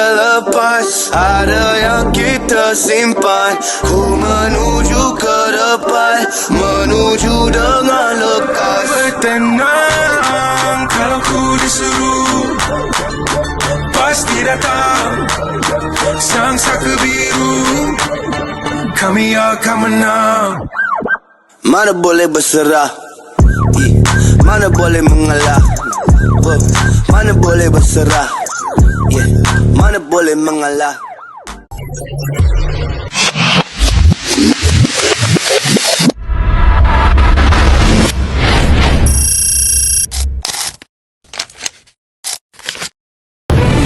Ada yang kita lepas, ada yang kita simpan. Ku menuju ke depan, menuju dengan lekas. Tenang kalau ku disuruh Pasti datang Sang saka biru Kami akan menang Mana boleh berserah, mana boleh mengalah. Mana boleh berserah, yeah. mana boleh mengalah.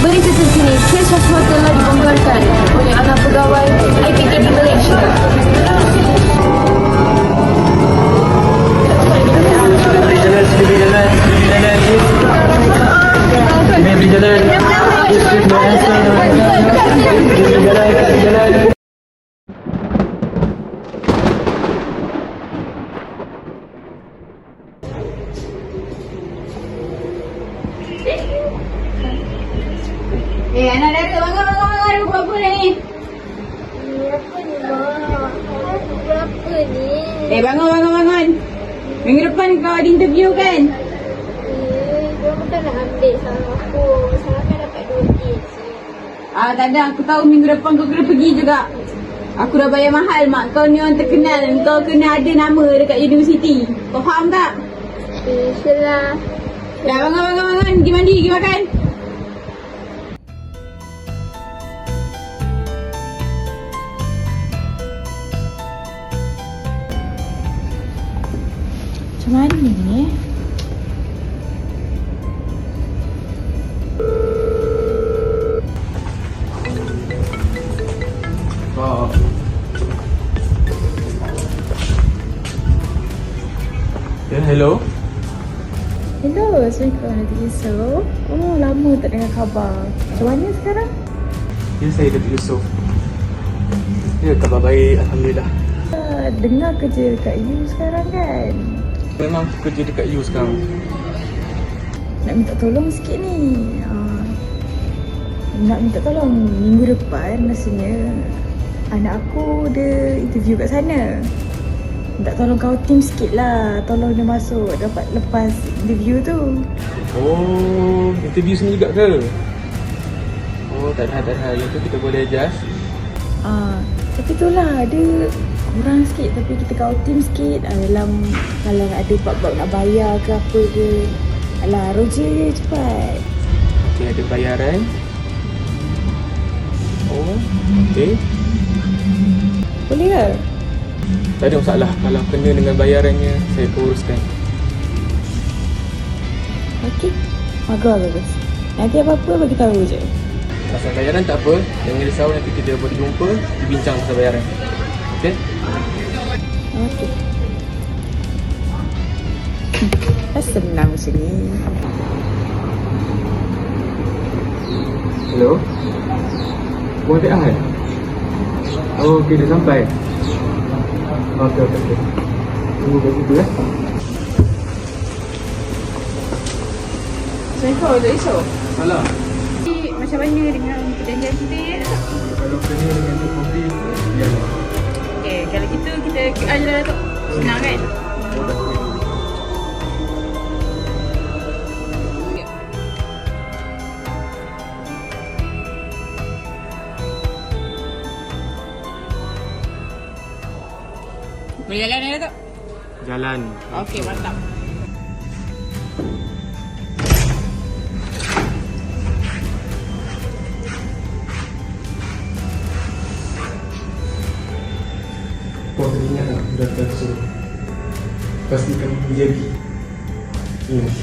Berita terkini, kes rasuah telah dibongkarkan oleh anak pegawai IPT di Malaysia. Eh? Eh, bangun, bangun, bangun. Minggu depan kau ada interview kan? Eh, diorang bukan nak ambil salah aku. Salah kan dapat duit je. Ah, tak ada. Aku tahu minggu depan kau kena pergi juga. Aku dah bayar mahal, mak. Kau ni orang terkenal. Kau kena ada nama dekat universiti. Kau faham tak? Eh, selah. Dah, bangun, bangun, bangun. Pergi mandi, pergi makan. Yusof. Oh, lama tak dengar khabar. Macam mana sekarang? Ya, saya Datuk Yusof. Ya, khabar baik. Alhamdulillah. Uh, dengar kerja dekat you sekarang kan? Memang kerja dekat you sekarang. Nak minta tolong sikit ni. Uh, nak minta tolong minggu depan rasanya anak aku ada interview kat sana. Minta tolong kau team sikit lah. Tolong dia masuk dapat lepas interview tu. Oh, interview sini juga ke? Oh, tak ada, tak ada. Yang tu kita boleh adjust. Ah, tapi tu lah dia kurang sikit tapi kita kau team sikit ah, dalam kalau ada bab-bab nak bayar ke apa ke. Alah, roja je cepat. Okay, ada bayaran. Oh, okay. Boleh ke? Tak ada masalah. Kalau kena dengan bayarannya, saya uruskan. Okey. Bagus, bagus. Nanti apa-apa bagi tahu je. Pasal bayaran tak apa. Jangan risau nanti kita boleh jumpa. Kita bincang pasal bayaran. Okay? Okey. Dah senang macam ni. Hello? Buat tak kan? Oh, okey, dah sampai. Okey, okey, okey. Tunggu kat situ eh. Assalamualaikum, Datuk Yusof. Salah. Macam mana dengan perjanjian kita ya? Kalau kena dengan tu kopi, biar. Okay, kalau gitu kita aja lah Datuk. Senang kan? Boleh jalan ya Datuk? Jalan. Okey, mantap. Pastikan menjadi Ingat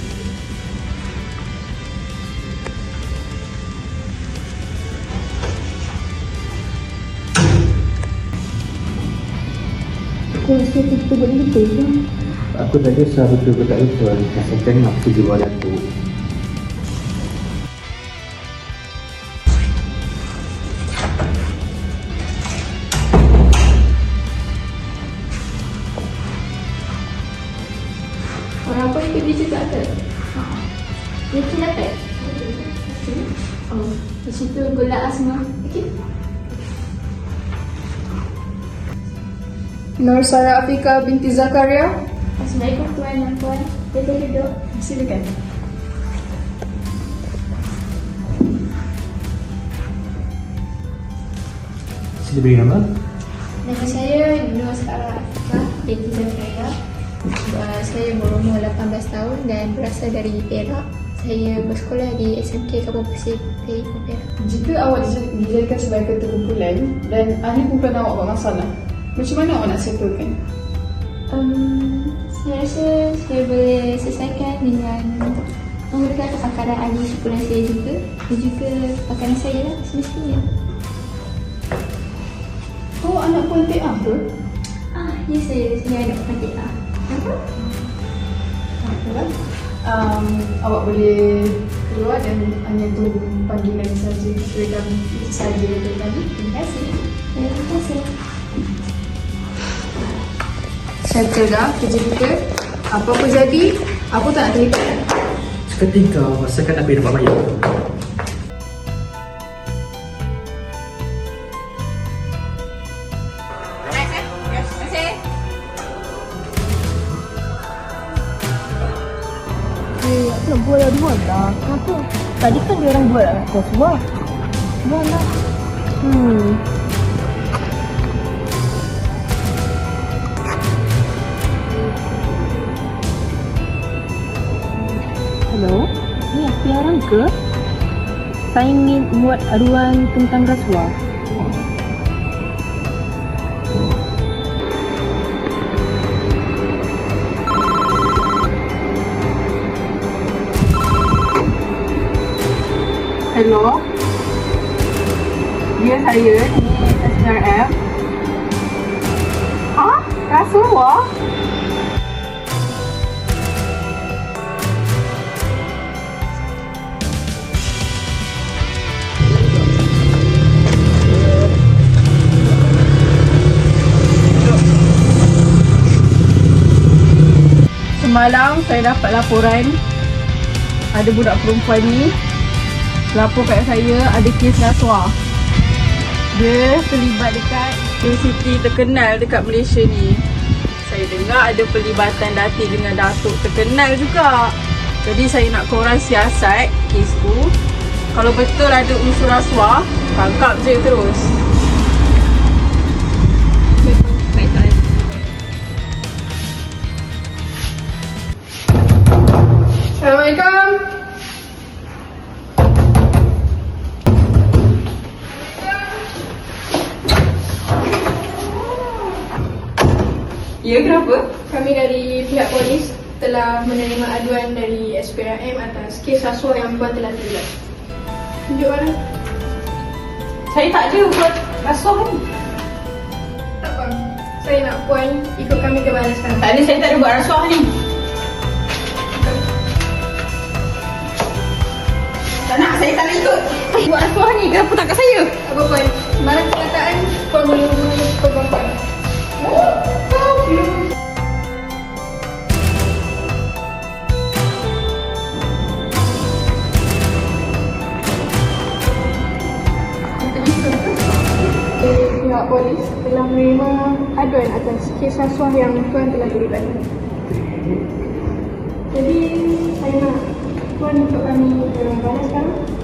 Kau rasa kita boleh lupa ke? Aku tak kisah betul ke tak betul Asalkan aku jual Orang apa ikut dia cakap ke? Ha. Dia dapat? Oh, di situ gula lah semua. Okey. Nur Sarah Afika binti Zakaria. Assalamualaikum tuan dan puan. Boleh duduk. Silakan. Sila beri nama. Nama saya Nur Sarah Afika binti Zakaria. Uh, saya berumur 18 tahun dan berasal dari Perak. Saya bersekolah di SMK Kampung Pasir, Perak. Jika awak dij- dijadikan sebagai ketua kumpulan dan ahli kumpulan awak buat masalah, macam mana awak nak settlekan? Um, saya rasa saya boleh selesaikan dengan menggunakan kepakaran ahli kumpulan saya juga dan juga pakaran saya lah semestinya. Oh, anak puan TA ke? Ah, ya saya, saya ada pekantik ah. Um, awak boleh keluar dan hanya tunggu panggilan saja. Berikan itu saja kami. Terima kasih. Terima kasih. Saya dah kerja kita. Apa-apa jadi, aku tak nak terlibat. Seketika kau rasakan apa yang dapat bayar. Nak buat yang dua lah. Kenapa? Tadi kan dia orang buat semua. Buat lah. Hmm. Hello? Ni aku orang ke? Saya ingin buat aduan tentang rasuah. Hello. Ya saya ni SRM. Ha? Rasuah? Semalam saya dapat laporan ada budak perempuan ni lapor kat saya ada kes rasuah. Dia terlibat dekat universiti terkenal dekat Malaysia ni. Saya dengar ada pelibatan Datin dengan Datuk terkenal juga. Jadi saya nak korang siasat kes tu. Kalau betul ada unsur rasuah, tangkap je terus. Assalamualaikum. Ya, kenapa? Kami dari pihak polis telah menerima aduan dari SPRM atas kes rasuah yang puan telah terlibat. Tunjuk mana? Saya tak ada buat rasuah ni. Tak apa. Saya nak puan ikut kami ke balai sekarang. Tak ada, saya tak ada buat rasuah ni. Tak nak, saya tak nak ikut. Buat rasuah ni, kenapa tak kat saya? Apa puan? Sembarang perkataan puan boleh hubungi program puan. Pihak polis telah menerima aduan atas kes rasuah yang tuan telah terlibat. Jadi saya nak tuan untuk kami ke balai sekarang.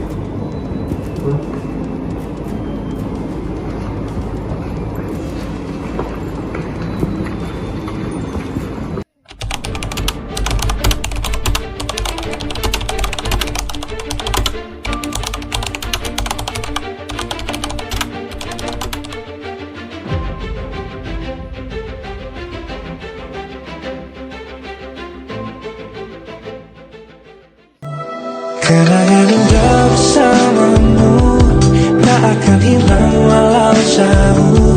Akan hilang walau jauh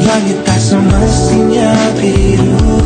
Langit tak semestinya biru